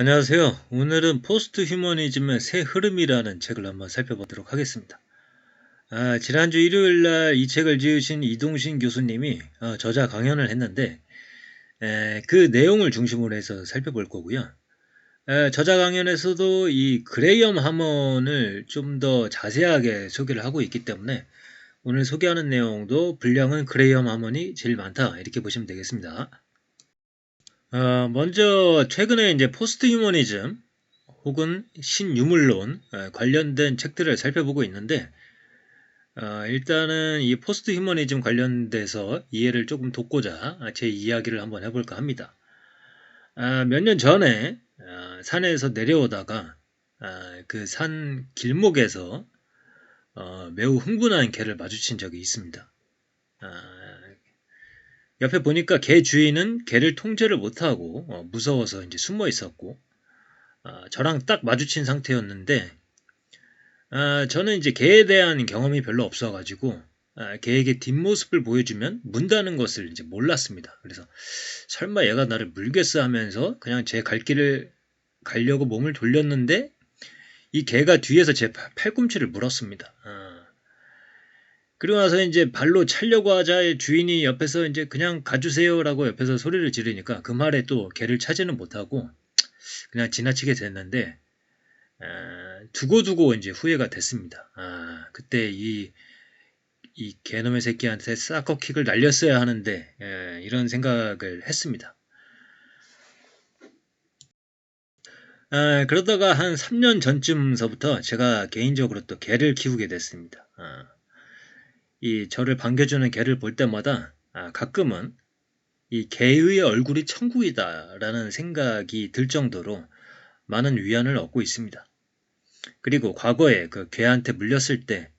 안녕하세요. 오늘은 포스트 휴머니즘의 새 흐름이라는 책을 한번 살펴보도록 하겠습니다. 아, 지난주 일요일 날 이 책을 지으신 이동신 교수님이 어, 저자 강연을 했는데 에, 그 내용을 중심으로 해서 살펴볼 거고요. 에, 저자 강연에서도 이 그레이엄 하먼을 좀 더 자세하게 소개를 하고 있기 때문에 오늘 소개하는 내용도 분량은 그레이엄 하먼이 제일 많다 이렇게 보시면 되겠습니다. 어, 먼저 최근에 이제 포스트 휴머니즘 혹은 신유물론 어, 관련된 책들을 살펴보고 있는데 어, 일단은 이 포스트 휴머니즘 관련돼서 이해를 조금 돕고자 제 이야기를 한번 해볼까 합니다. 아, 몇 년 전에 아, 산에서 내려오다가 아, 그산 길목에서 어, 매우 흥분한 개를 마주친 적이 있습니다. 옆에 보니까 개 주인은 개를 통제를 못하고 어, 무서워서 이제 숨어 있었고 어, 저랑 딱 마주친 상태였는데 아, 저는 이제 개에 대한 경험이 별로 없어가지고 아, 개에게 뒷모습을 보여주면 문다는 것을 이제 몰랐습니다. 그래서 설마 얘가 나를 물겠어 하면서 그냥 제 갈 길을 가려고 몸을 돌렸는데 이 개가 뒤에서 제 팔꿈치를 물었습니다. 아, 그리고 나서 이제 발로 차려고 하자 주인이 옆에서 이제 그냥 가주세요라고 옆에서 소리를 지르니까 그 말에 또 개를 차지는 못하고 그냥 지나치게 됐는데 아, 두고두고 이제 후회가 됐습니다. 아, 그때 이, 이 개놈의 새끼한테 사커킥을 날렸어야 하는데 예, 이런 생각을 했습니다. 아, 그러다가 한 3년 전쯤서부터 제가 개인적으로 또 개를 키우게 됐습니다. 아, 이 저를 반겨주는 개를 볼 때마다 아, 가끔은 이 개의 얼굴이 천국이다라는 생각이 들 정도로 많은 위안을 얻고 있습니다. 그리고 과거에 그 개한테 물렸을 때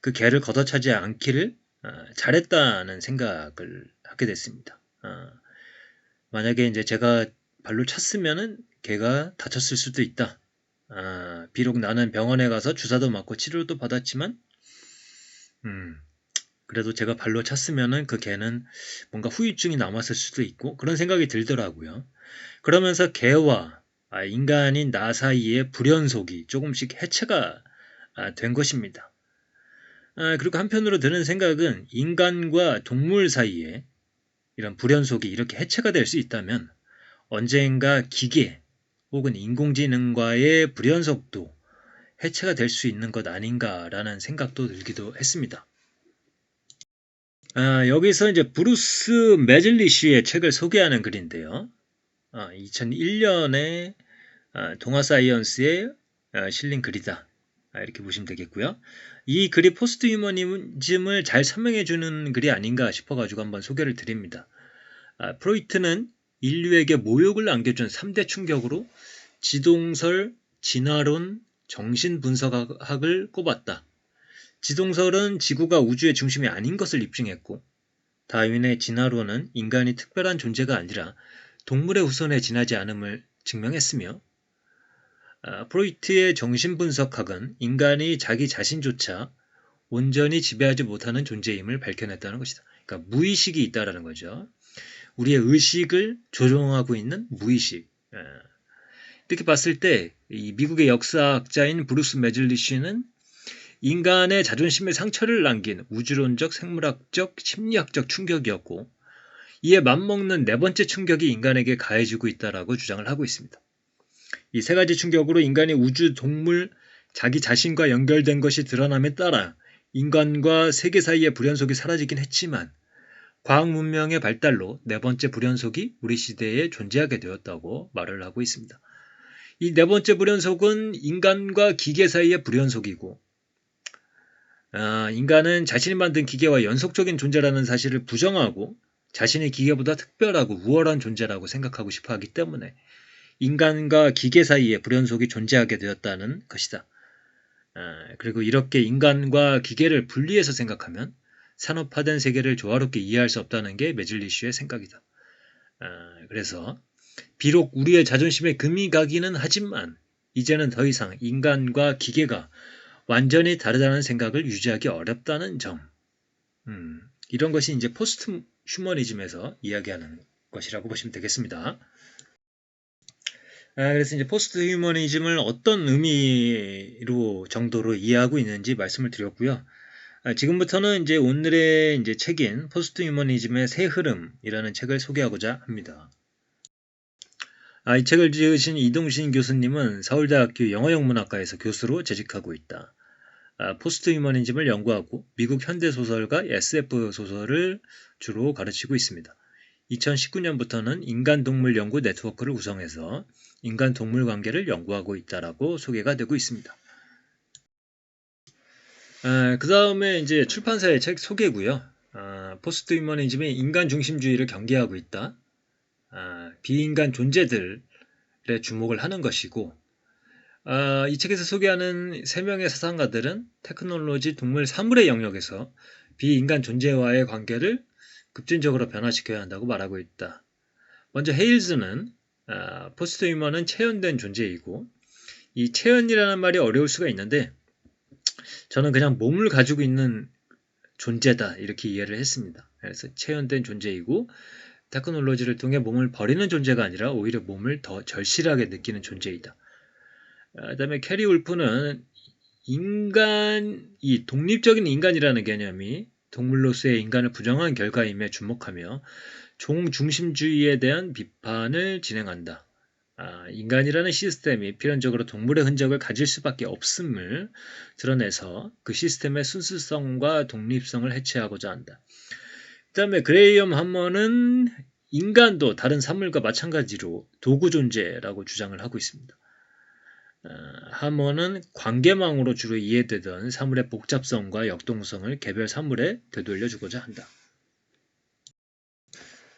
그 개를 걷어차지 않기를 아, 잘했다는 생각을 하게 됐습니다. 아, 만약에 이제 제가 발로 찼으면은 개가 다쳤을 수도 있다. 아, 비록 나는 병원에 가서 주사도 맞고 치료도 받았지만, 음, 그래도 제가 발로 찼으면은 그 개는 뭔가 후유증이 남았을 수도 있고 그런 생각이 들더라고요. 그러면서 개와 아, 인간인 나 사이의 불연속이 조금씩 해체가 아, 된 것입니다. 아, 그리고 한편으로 드는 생각은 인간과 동물 사이에 이런 불연속이 이렇게 해체가 될 수 있다면 언젠가 기계 혹은 인공지능과의 불연속도 해체가 될 수 있는 것 아닌가라는 생각도 들기도 했습니다. 아, 여기서 이제 브루스 매즐리쉬의 책을 소개하는 글인데요. 아, 2001년에 아, 동화 사이언스에 아, 실린 글이다. 아, 이렇게 보시면 되겠고요. 이 글이 포스트 휴머니즘을 잘 설명해 주는 글이 아닌가 싶어가지고 한번 소개를 드립니다. 아, 프로이트는 인류에게 모욕을 안겨준 3대 충격으로 지동설, 진화론, 정신분석학을 꼽았다. 지동설은 지구가 우주의 중심이 아닌 것을 입증했고 다윈의 진화론은 인간이 특별한 존재가 아니라 동물의 후손에 지나지 않음을 증명했으며 아, 프로이트의 정신분석학은 인간이 자기 자신조차 온전히 지배하지 못하는 존재임을 밝혀냈다는 것이다. 그러니까 무의식이 있다라는 거죠. 우리의 의식을 조종하고 있는 무의식. 아, 이렇게 봤을 때 미국의 역사학자인 브루스 매즐리쉬는 인간의 자존심에 상처를 남긴 우주론적, 생물학적, 심리학적 충격이었고 이에 맞먹는 네 번째 충격이 인간에게 가해지고 있다라고 주장을 하고 있습니다. 이 세 가지 충격으로 인간이 우주, 동물, 자기 자신과 연결된 것이 드러남에 따라 인간과 세계 사이의 불연속이 사라지긴 했지만 과학 문명의 발달로 네 번째 불연속이 우리 시대에 존재하게 되었다고 말을 하고 있습니다. 이 네 번째 불연속은 인간과 기계 사이의 불연속이고 아, 인간은 자신이 만든 기계와 연속적인 존재라는 사실을 부정하고 자신의 기계보다 특별하고 우월한 존재라고 생각하고 싶어 하기 때문에 인간과 기계 사이에 불연속이 존재하게 되었다는 것이다. 아, 그리고 이렇게 인간과 기계를 분리해서 생각하면 산업화된 세계를 조화롭게 이해할 수 없다는 게 메즐리쉬의 생각이다. 아, 그래서 비록 우리의 자존심에 금이 가기는 하지만 이제는 더 이상 인간과 기계가 완전히 다르다는 생각을 유지하기 어렵다는 점. 음, 이런 것이 이제 포스트 휴머니즘에서 이야기하는 것이라고 보시면 되겠습니다. 아, 그래서 이제 포스트 휴머니즘을 어떤 의미로 정도로 이해하고 있는지 말씀을 드렸고요. 아, 지금부터는 이제 오늘의 이제 책인 포스트 휴머니즘의 새 흐름이라는 책을 소개하고자 합니다. 아, 이 책을 지으신 이동신 교수님은 서울대학교 영어영문학과에서 교수로 재직하고 있다. 아, 포스트 휴머니즘을 연구하고 미국 현대 소설과 SF 소설을 주로 가르치고 있습니다. 2019년부터는 인간-동물 연구 네트워크를 구성해서 인간-동물 관계를 연구하고 있다라고 소개가 되고 있습니다. 아, 그 다음에 이제 출판사의 책 소개고요. 아, 포스트 휴머니즘이 인간 중심주의를 경계하고 있다. 아, 비인간 존재들에 주목을 하는 것이고 아, 이 책에서 소개하는 세 명의 사상가들은 테크놀로지, 동물, 사물의 영역에서 비인간 존재와의 관계를 급진적으로 변화시켜야 한다고 말하고 있다. 먼저 헤일즈는 아, 포스트 휴머는 체현된 존재이고 이 체현이라는 말이 어려울 수가 있는데 저는 그냥 몸을 가지고 있는 존재다 이렇게 이해를 했습니다. 그래서 체현된 존재이고 테크놀로지를 통해 몸을 버리는 존재가 아니라 오히려 몸을 더 절실하게 느끼는 존재이다. 그 다음에 캐리 울프는 인간, 이 독립적인 인간이라는 개념이 동물로서의 인간을 부정한 결과임에 주목하며 종중심주의에 대한 비판을 진행한다. 아, 인간이라는 시스템이 필연적으로 동물의 흔적을 가질 수밖에 없음을 드러내서 그 시스템의 순수성과 독립성을 해체하고자 한다. 그 다음에 그레이엄 하머는 인간도 다른 사물과 마찬가지로 도구 존재라고 주장을 하고 있습니다. 아, 하머는 관계망으로 주로 이해되던 사물의 복잡성과 역동성을 개별 사물에 되돌려주고자 한다.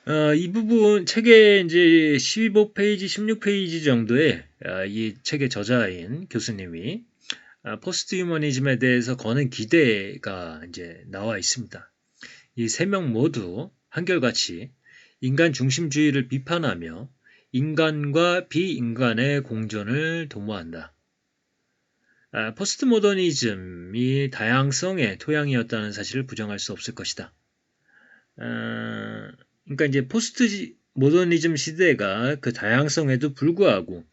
어, 이 부분 책의 이제 15페이지, 16페이지 정도에 어, 이 책의 저자인 교수님이 어, 포스트 휴머니즘에 대해서 거는 기대가 이제 나와 있습니다. 이 세 명 모두 한결같이 인간 중심주의를 비판하며 인간과 비인간의 공존을 도모한다. 아, 포스트 모더니즘이 다양성의 토양이었다는 사실을 부정할 수 없을 것이다. 아, 그러니까 이제 포스트 모더니즘 시대가 그 다양성에도 불구하고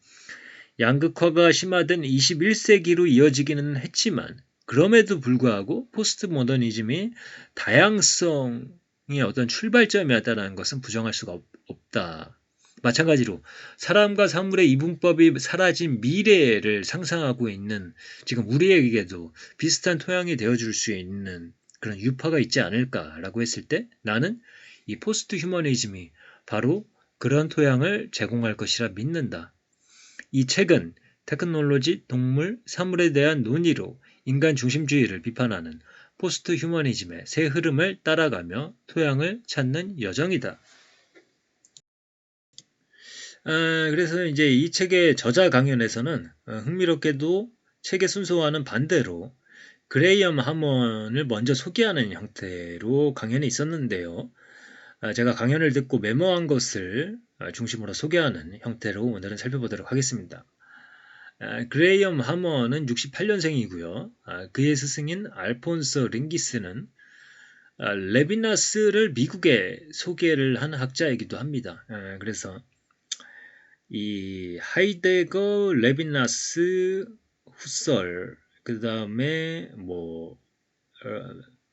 양극화가 심화된 21세기로 이어지기는 했지만 그럼에도 불구하고 포스트 모더니즘이 다양성의 어떤 출발점이었다는 것은 부정할 수가 없, 없다. 마찬가지로 사람과 사물의 이분법이 사라진 미래를 상상하고 있는 지금 우리에게도 비슷한 토양이 되어줄 수 있는 그런 유파가 있지 않을까라고 했을 때 나는 이 포스트 휴머니즘이 바로 그런 토양을 제공할 것이라 믿는다. 이 책은 테크놀로지, 동물, 사물에 대한 논의로 인간 중심주의를 비판하는 포스트 휴머니즘의 새 흐름을 따라가며 토양을 찾는 여정이다. 아, 그래서 이제 이 책의 저자 강연에서는 어, 흥미롭게도 책의 순서와는 반대로 그레이엄 하먼을 먼저 소개하는 형태로 강연이 있었는데요. 아, 제가 강연을 듣고 메모한 것을 아, 중심으로 소개하는 형태로 오늘은 살펴보도록 하겠습니다. 아, 그레이엄 하머는 68년생이고요. 그의 스승인 알폰소 링기스는 레비나스를 미국에 소개를 한 학자이기도 합니다. 그래서 이 하이데거, 레비나스, 후설, 그 다음에 뭐 어,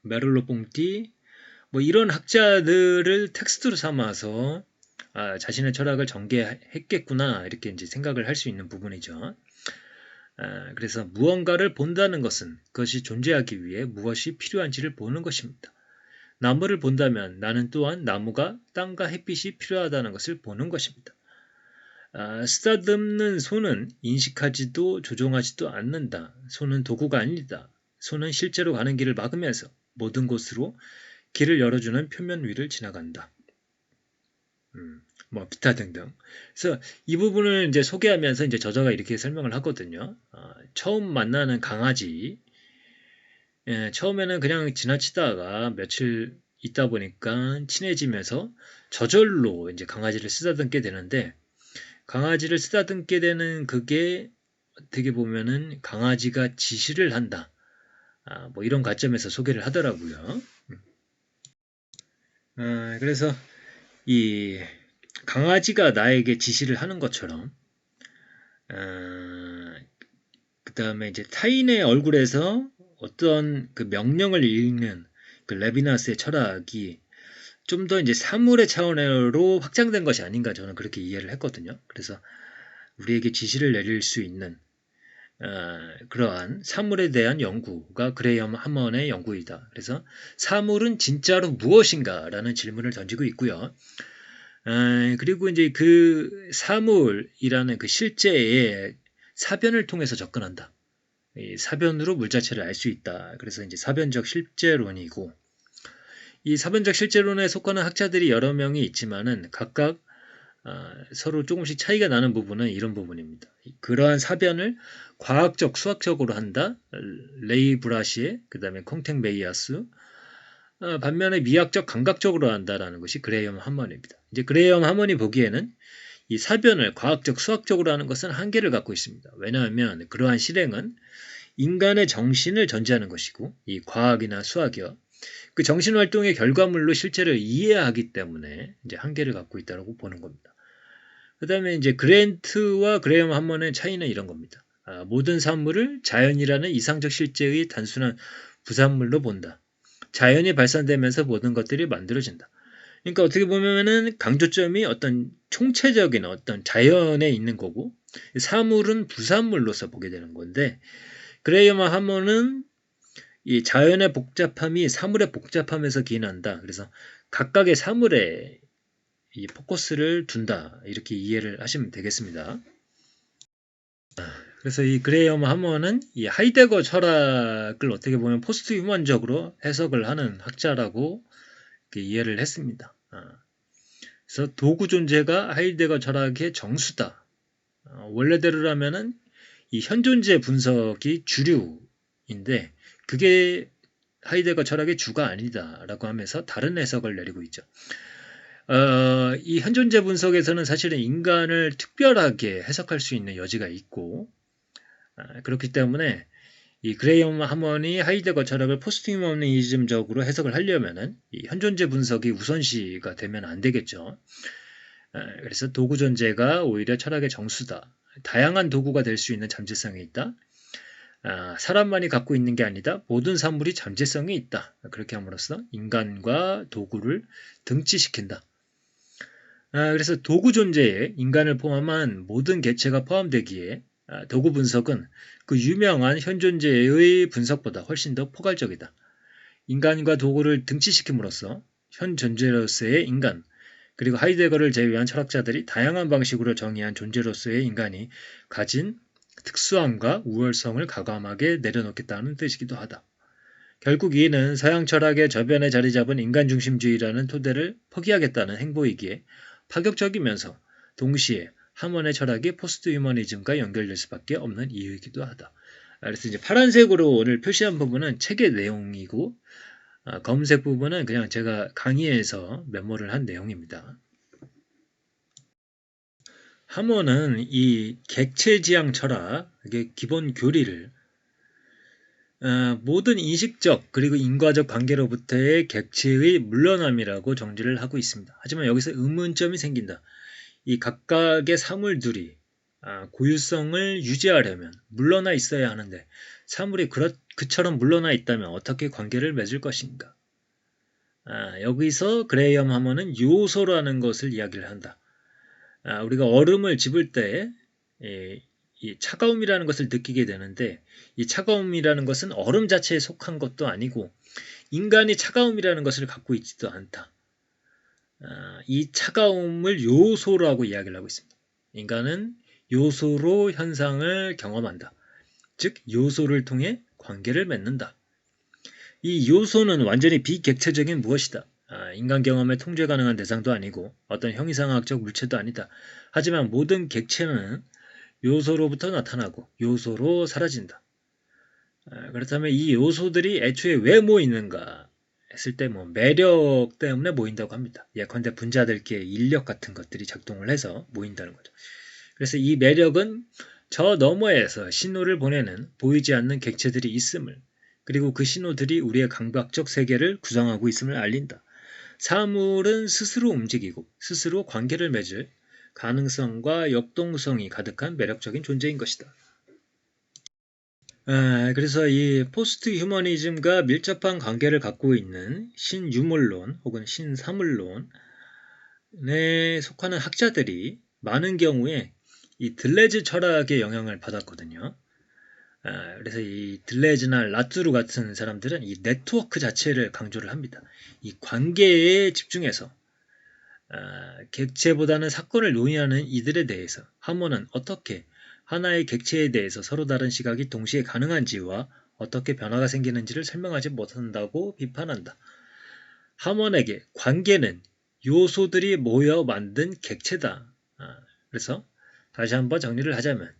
메를로 뽕띠, 뭐 이런 학자들을 텍스트로 삼아서 아, 자신의 철학을 전개했겠구나 이렇게 이제 생각을 할 수 있는 부분이죠. 아, 그래서 무언가를 본다는 것은 그것이 존재하기 위해 무엇이 필요한지를 보는 것입니다. 나무를 본다면 나는 또한 나무가 땅과 햇빛이 필요하다는 것을 보는 것입니다. 아, 쓰다듬는 손은 인식하지도 조종하지도 않는다. 손은 도구가 아니다. 손은 실제로 가는 길을 막으면서 모든 곳으로 길을 열어주는 표면 위를 지나간다. 음, 뭐 기타 등등. 그래서 이 부분을 이제 소개하면서 이제 저자가 이렇게 설명을 하거든요. 어, 처음 만나는 강아지, 예, 처음에는 그냥 지나치다가 며칠 있다 보니까 친해지면서 저절로 이제 강아지를 쓰다듬게 되는데 강아지를 쓰다듬게 되는 그게 어떻게 보면은 강아지가 지시를 한다. 아, 뭐 이런 관점에서 소개를 하더라고요. 어, 그래서 이 강아지가 나에게 지시를 하는 것처럼 어, 그 다음에 이제 타인의 얼굴에서 어떤 그 명령을 읽는 그 레비나스의 철학이 좀 더 이제 사물의 차원으로 확장된 것이 아닌가 저는 그렇게 이해를 했거든요. 그래서 우리에게 지시를 내릴 수 있는 어, 그러한 사물에 대한 연구가 그레이엄 하먼의 연구이다. 그래서 사물은 진짜로 무엇인가? 라는 질문을 던지고 있고요. 어, 그리고 이제 그 사물이라는 그 실제의 사변을 통해서 접근한다. 이 사변으로 물 자체를 알 수 있다. 그래서 이제 사변적 실제론이고 이 사변적 실제론에 속하는 학자들이 여러 명이 있지만은 각각 어, 서로 조금씩 차이가 나는 부분은 이런 부분입니다. 그러한 사변을 과학적, 수학적으로 한다. 레이 브라시에, 그 다음에 콩텍 메이아스. 어, 반면에 미학적, 감각적으로 한다라는 것이 그레이엄 하머니입니다. 이제 그레이엄 하머니 보기에는 이 사변을 과학적, 수학적으로 하는 것은 한계를 갖고 있습니다. 왜냐하면 그러한 실행은 인간의 정신을 전제하는 것이고 이 과학이나 수학이요. 그 정신 활동의 결과물로 실제를 이해하기 때문에 이제 한계를 갖고 있다고 보는 겁니다. 그 다음에 이제 그랜트와 그레엄 한먼의 차이는 이런 겁니다. 아, 모든 산물을 자연이라는 이상적 실제의 단순한 부산물로 본다. 자연이 발산되면서 모든 것들이 만들어진다. 그러니까 어떻게 보면은 강조점이 어떤 총체적인 어떤 자연에 있는 거고 사물은 부산물로서 보게 되는 건데 그레이엄 하먼은 이 자연의 복잡함이 사물의 복잡함에서 기인한다. 그래서 각각의 사물에 이 포커스를 둔다 이렇게 이해를 하시면 되겠습니다. 그래서 이 그레이엄 하머는 이 하이데거 철학을 어떻게 보면 포스트 휴먼적으로 해석을 하는 학자라고 이해를 했습니다. 아, 그래서 도구 존재가 하이데거 철학의 정수다. 어, 원래대로라면은 이 현존재 분석이 주류인데 그게 하이데거 철학의 주가 아니다라고 하면서 다른 해석을 내리고 있죠. 어, 이 현존재 분석에서는 사실은 인간을 특별하게 해석할 수 있는 여지가 있고 아, 그렇기 때문에 이 그레이엄 하먼이 하이데거 철학을 포스트휴머니즘적으로 해석을 하려면은 이 현존재 분석이 우선시가 되면 안 되겠죠. 아, 그래서 도구 존재가 오히려 철학의 정수다. 다양한 도구가 될 수 있는 잠재성이 있다. 아, 사람만이 갖고 있는 게 아니다. 모든 사물이 잠재성이 있다. 그렇게 함으로써 인간과 도구를 등치시킨다. 아, 그래서 도구 존재에 인간을 포함한 모든 개체가 포함되기에 아, 도구 분석은 그 유명한 현존재의 분석보다 훨씬 더 포괄적이다. 인간과 도구를 등치시킴으로써 현 존재로서의 인간, 그리고 하이데거를 제외한 철학자들이 다양한 방식으로 정의한 존재로서의 인간이 가진 특수함과 우월성을 가감하게 내려놓겠다는 뜻이기도 하다. 결국 이는 서양 철학의 저변에 자리 잡은 인간 중심주의라는 토대를 포기하겠다는 행보이기에 파격적이면서 동시에 하먼의 철학이 포스트 휴머니즘과 연결될 수밖에 없는 이유이기도 하다. 그래서 이제 파란색으로 오늘 표시한 부분은 책의 내용이고 아, 검은색 부분은 그냥 제가 강의에서 메모를 한 내용입니다. 하먼은 이 객체지향 철학, 이게 기본 교리를 어, 모든 인식적 그리고 인과적 관계로부터의 객체의 물러남이라고 정지를 하고 있습니다. 하지만 여기서 의문점이 생긴다. 이 각각의 사물들이 아, 고유성을 유지하려면 물러나 있어야 하는데 사물이 그처럼 물러나 있다면 어떻게 관계를 맺을 것인가? 아, 여기서 그레이엄 하머는 요소라는 것을 이야기를 한다. 아, 우리가 얼음을 집을 때 예, 이 차가움이라는 것을 느끼게 되는데 이 차가움이라는 것은 얼음 자체에 속한 것도 아니고 인간이 차가움이라는 것을 갖고 있지도 않다. 아, 이 차가움을 요소라고 이야기를 하고 있습니다. 인간은 요소로 현상을 경험한다. 즉 요소를 통해 관계를 맺는다. 이 요소는 완전히 비객체적인 무엇이다. 아, 인간 경험에 통제 가능한 대상도 아니고 어떤 형이상학적 물체도 아니다. 하지만 모든 객체는 요소로부터 나타나고 요소로 사라진다. 아, 그렇다면 이 요소들이 애초에 왜 모이는가 했을 때 뭐 매력 때문에 모인다고 합니다. 예컨대 분자들끼리 인력 같은 것들이 작동을 해서 모인다는 거죠. 그래서 이 매력은 저 너머에서 신호를 보내는 보이지 않는 객체들이 있음을 그리고 그 신호들이 우리의 감각적 세계를 구성하고 있음을 알린다. 사물은 스스로 움직이고 스스로 관계를 맺을 가능성과 역동성이 가득한 매력적인 존재인 것이다. 아, 그래서 이 포스트 휴머니즘과 밀접한 관계를 갖고 있는 신유물론 혹은 신사물론에 속하는 학자들이 많은 경우에 이 들레즈 철학의 영향을 받았거든요. 아, 그래서 이 들레즈나 라투르 같은 사람들은 이 네트워크 자체를 강조를 합니다. 이 관계에 집중해서 아, 객체보다는 사건을 논의하는 이들에 대해서 하모는 어떻게 하나의 객체에 대해서 서로 다른 시각이 동시에 가능한지와 어떻게 변화가 생기는지를 설명하지 못한다고 비판한다. 하몬에게 관계는 요소들이 모여 만든 객체다. 아, 그래서 다시 한번 정리를 하자면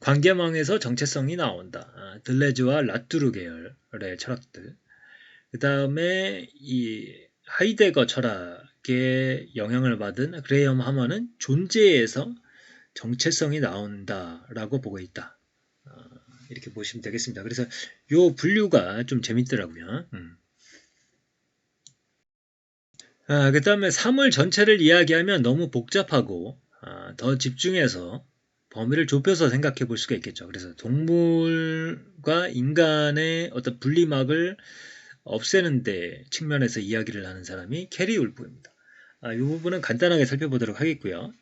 관계망에서 정체성이 나온다. 아, 들레즈와 라투르 계열의 철학들. 그 다음에 이 하이데거 철학의 영향을 받은 그레이엄 하머는 존재에서 정체성이 나온다라고 보고 있다. 어, 이렇게 보시면 되겠습니다. 그래서 요 분류가 좀 재밌더라고요. 음. 아, 그 다음에 사물 전체를 이야기하면 너무 복잡하고 아, 더 집중해서 범위를 좁혀서 생각해 볼 수가 있겠죠. 그래서 동물과 인간의 어떤 분리막을 없애는 데 측면에서 이야기를 하는 사람이 캐리 울프입니다. 아, 이 부분은 간단하게 살펴보도록 하겠고요.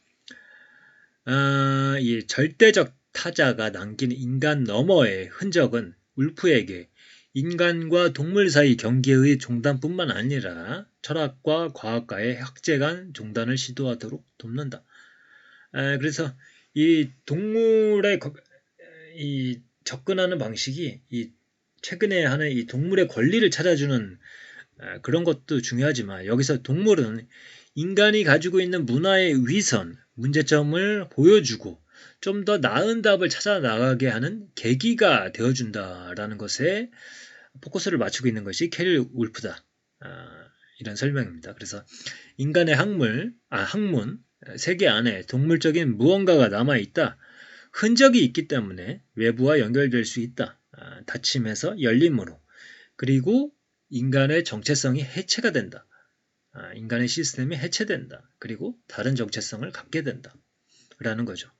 아, 이 절대적 타자가 남긴 인간 너머의 흔적은 울프에게 인간과 동물 사이 경계의 종단뿐만 아니라 철학과 과학과의 학제 간 종단을 시도하도록 돕는다. 아, 그래서 이 동물의 이 접근하는 방식이 이 최근에 하는 이 동물의 권리를 찾아주는 아, 그런 것도 중요하지만 여기서 동물은 인간이 가지고 있는 문화의 위선, 문제점을 보여주고 좀 더 나은 답을 찾아 나가게 하는 계기가 되어준다라는 것에 포커스를 맞추고 있는 것이 캐리 울프다. 아, 이런 설명입니다. 그래서 인간의 학물, 아, 학문, 세계 안에 동물적인 무언가가 남아있다. 흔적이 있기 때문에 외부와 연결될 수 있다. 아, 닫힘에서 열림으로. 그리고 인간의 정체성이 해체가 된다. 아, 인간의 시스템이 해체된다. 그리고 다른 정체성을 갖게 된다. 라는 거죠.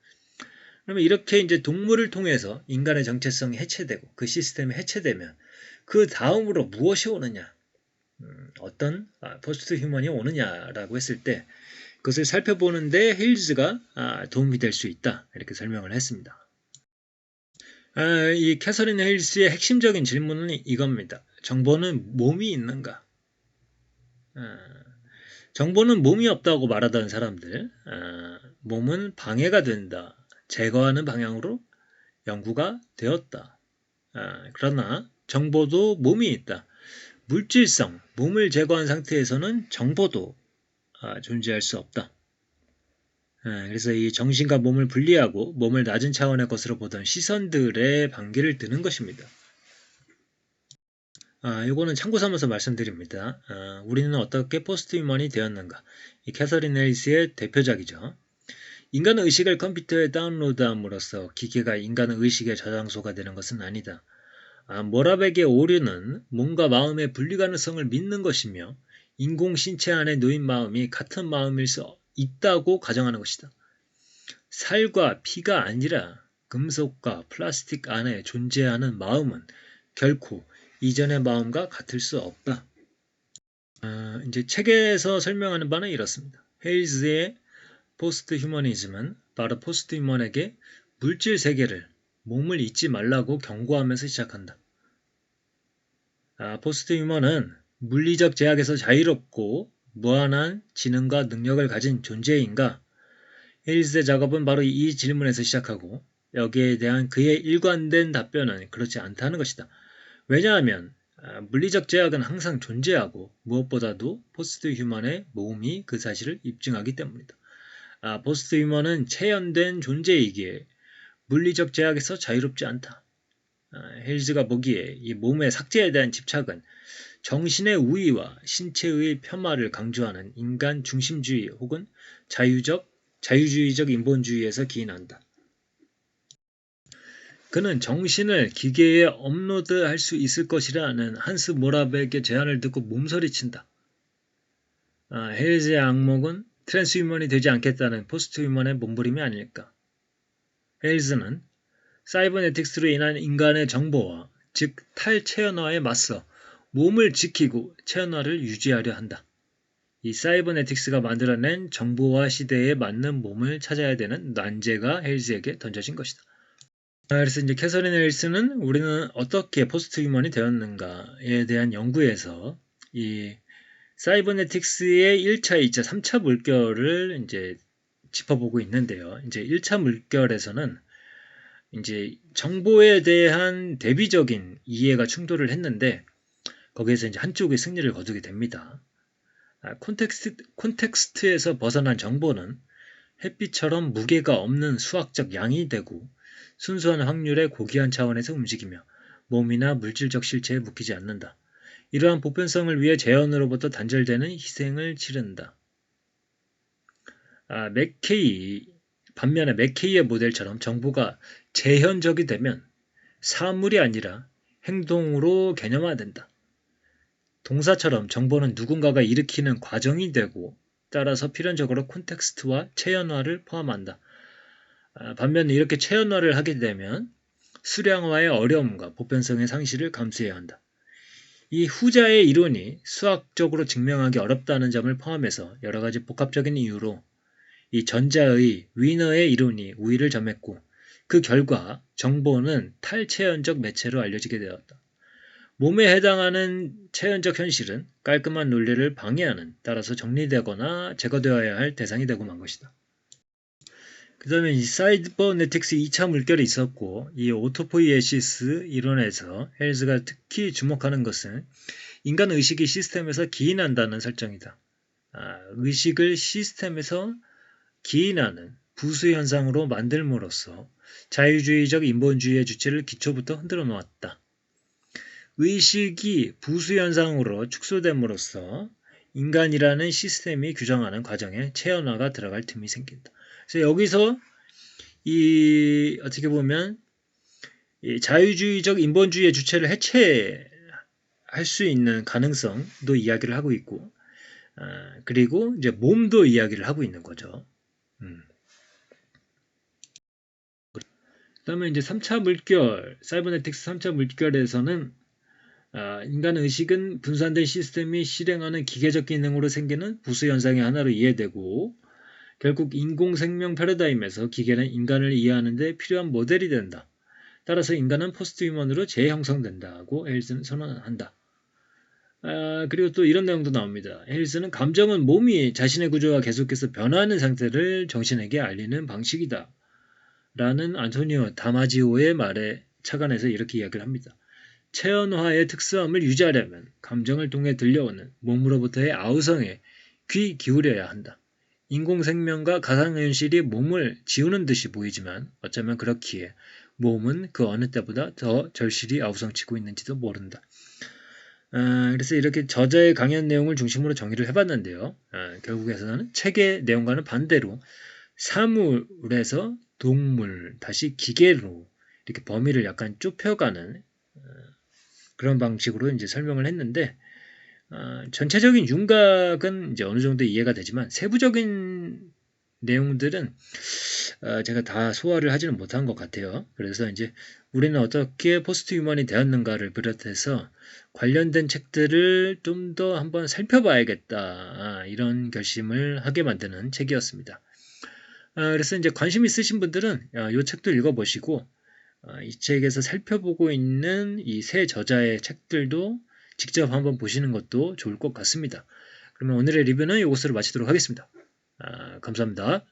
그러면 이렇게 이제 동물을 통해서 인간의 정체성이 해체되고 그 시스템이 해체되면 그 다음으로 무엇이 오느냐? 음, 어떤 아, 포스트 휴먼이 오느냐라고 했을 때 그것을 살펴보는데 헤일즈가 아, 도움이 될 수 있다. 이렇게 설명을 했습니다. 아, 이 캐서린 헤일스의 핵심적인 질문은 이겁니다. 정보는 몸이 있는가? 아, 정보는 몸이 없다고 말하던 사람들, 몸은 방해가 된다. 제거하는 방향으로 연구가 되었다. 그러나 정보도 몸이 있다. 물질성, 몸을 제거한 상태에서는 정보도 아, 존재할 수 없다. 아, 그래서 이 정신과 몸을 분리하고 몸을 낮은 차원의 것으로 보던 시선들의 반기를 드는 것입니다. 아, 이거는 참고 삼아서 말씀드립니다. 아, 우리는 어떻게 포스트 휴먼이 되었는가? 이 캐서린 헬리스의 대표작이죠. 인간의 의식을 컴퓨터에 다운로드함으로써 기계가 인간의 의식의 저장소가 되는 것은 아니다. 아, 모라백의 오류는 몸과 마음의 분리 가능성을 믿는 것이며 인공 신체 안에 놓인 마음이 같은 마음일 수 있다고 가정하는 것이다. 살과 피가 아니라 금속과 플라스틱 안에 존재하는 마음은 결코 이전의 마음과 같을 수 없다. 아, 이제 책에서 설명하는 바는 이렇습니다. 헤이즈의 포스트 휴머니즘은 바로 포스트 휴먼에게 물질 세계를 몸을 잊지 말라고 경고하면서 시작한다. 아, 포스트 휴먼은 물리적 제약에서 자유롭고 무한한 지능과 능력을 가진 존재인가? 헬리스의 작업은 바로 이 질문에서 시작하고 여기에 대한 그의 일관된 답변은 그렇지 않다는 것이다. 왜냐하면 아, 물리적 제약은 항상 존재하고 무엇보다도 포스트 휴먼의 모험이 그 사실을 입증하기 때문이다. 아, 포스트 휴먼은 체현된 존재이기에 물리적 제약에서 자유롭지 않다. 아, 헬즈가 보기에 이 몸의 삭제에 대한 집착은 정신의 우위와 신체의 폄하를 강조하는 인간 중심주의 혹은 자유적, 자유주의적 인본주의에서 기인한다. 그는 정신을 기계에 업로드할 수 있을 것이라는 한스 모라백의 제안을 듣고 몸서리친다. 아, 헬즈의 악몽은 트랜스 휴먼이 되지 않겠다는 포스트 휴먼의 몸부림이 아닐까. 헬즈는 사이버네틱스로 인한 인간의 정보와 즉 탈체연화에 맞서 몸을 지키고 체연화를 유지하려 한다. 이 사이버네틱스가 만들어낸 정보화 시대에 맞는 몸을 찾아야 되는 난제가 헬즈에게 던져진 것이다. 아, 그래서 이제 캐서린 헬스는 우리는 어떻게 포스트 휴먼이 되었는가에 대한 연구에서 이 사이버네틱스의 1차, 2차, 3차 물결을 이제 짚어보고 있는데요. 이제 1차 물결에서는 이제 정보에 대한 대비적인 이해가 충돌을 했는데 거기에서 이제 한쪽이 승리를 거두게 됩니다. 아, 콘텍스트, 콘텍스트에서 벗어난 정보는 햇빛처럼 무게가 없는 수학적 양이 되고 순수한 확률의 고귀한 차원에서 움직이며 몸이나 물질적 실체에 묶이지 않는다. 이러한 보편성을 위해 재현으로부터 단절되는 희생을 치른다. 아, 맥케이 반면에 맥케이의 모델처럼 정보가 재현적이 되면 사물이 아니라 행동으로 개념화된다. 동사처럼 정보는 누군가가 일으키는 과정이 되고 따라서 필연적으로 콘텍스트와 체연화를 포함한다. 아, 반면에 이렇게 체연화를 하게 되면 수량화의 어려움과 보편성의 상실을 감수해야 한다. 이 후자의 이론이 수학적으로 증명하기 어렵다는 점을 포함해서 여러 가지 복합적인 이유로 이 전자의 위너의 이론이 우위를 점했고 그 결과 정보는 탈체연적 매체로 알려지게 되었다. 몸에 해당하는 체연적 현실은 깔끔한 논리를 방해하는 따라서 정리되거나 제거되어야 할 대상이 되고 만 것이다. 그 다음에 이 사이버네틱스 2차 물결이 있었고 이 오토포이에시스 이론에서 헬즈가 특히 주목하는 것은 인간 의식이 시스템에서 기인한다는 설정이다. 아, 의식을 시스템에서 기인하는 부수 현상으로 만들므로써 자유주의적 인본주의의 주체를 기초부터 흔들어 놓았다. 의식이 부수 현상으로 축소됨으로써 인간이라는 시스템이 규정하는 과정에 체연화가 들어갈 틈이 생긴다. 그래서 여기서 이 어떻게 보면 이 자유주의적 인본주의의 주체를 해체할 수 있는 가능성도 이야기를 하고 있고, 아, 그리고 이제 몸도 이야기를 하고 있는 거죠. 음. 그 다음에 이제 3차 물결, 사이버네틱스 3차 물결에서는 아, 인간 의식은 분산된 시스템이 실행하는 기계적 기능으로 생기는 부수 현상의 하나로 이해되고 결국 인공 생명 패러다임에서 기계는 인간을 이해하는 데 필요한 모델이 된다. 따라서 인간은 포스트 휴먼으로 재형성된다고 헬스는 선언한다. 아, 그리고 또 이런 내용도 나옵니다. 헬스는 감정은 몸이 자신의 구조가 계속해서 변화하는 상태를 정신에게 알리는 방식이다. 라는 안토니오 다마지오의 말에 착안해서 이렇게 이야기를 합니다. 체연화의 특수함을 유지하려면 감정을 통해 들려오는 몸으로부터의 아우성에 귀 기울여야 한다. 인공생명과 가상현실이 몸을 지우는 듯이 보이지만 어쩌면 그렇기에 몸은 그 어느 때보다 더 절실히 아우성치고 있는지도 모른다. 아, 그래서 이렇게 저자의 강연 내용을 중심으로 정의를 해봤는데요. 아, 결국에서는 책의 내용과는 반대로 사물에서 동물, 다시 기계로 이렇게 범위를 약간 좁혀가는 어, 그런 방식으로 이제 설명을 했는데 어, 전체적인 윤곽은 이제 어느 정도 이해가 되지만 세부적인 내용들은 어, 제가 다 소화를 하지는 못한 것 같아요. 그래서 이제 우리는 어떻게 포스트 휴먼이 되었는가를 비롯해서 관련된 책들을 좀 더 한번 살펴봐야겠다 아, 이런 결심을 하게 만드는 책이었습니다. 아, 그래서 이제 관심 있으신 분들은 이 어, 책도 읽어보시고 어, 이 책에서 살펴보고 있는 이 세 저자의 책들도 직접 한번 보시는 것도 좋을 것 같습니다. 그러면 오늘의 리뷰는 이것으로 마치도록 하겠습니다. 아, 감사합니다.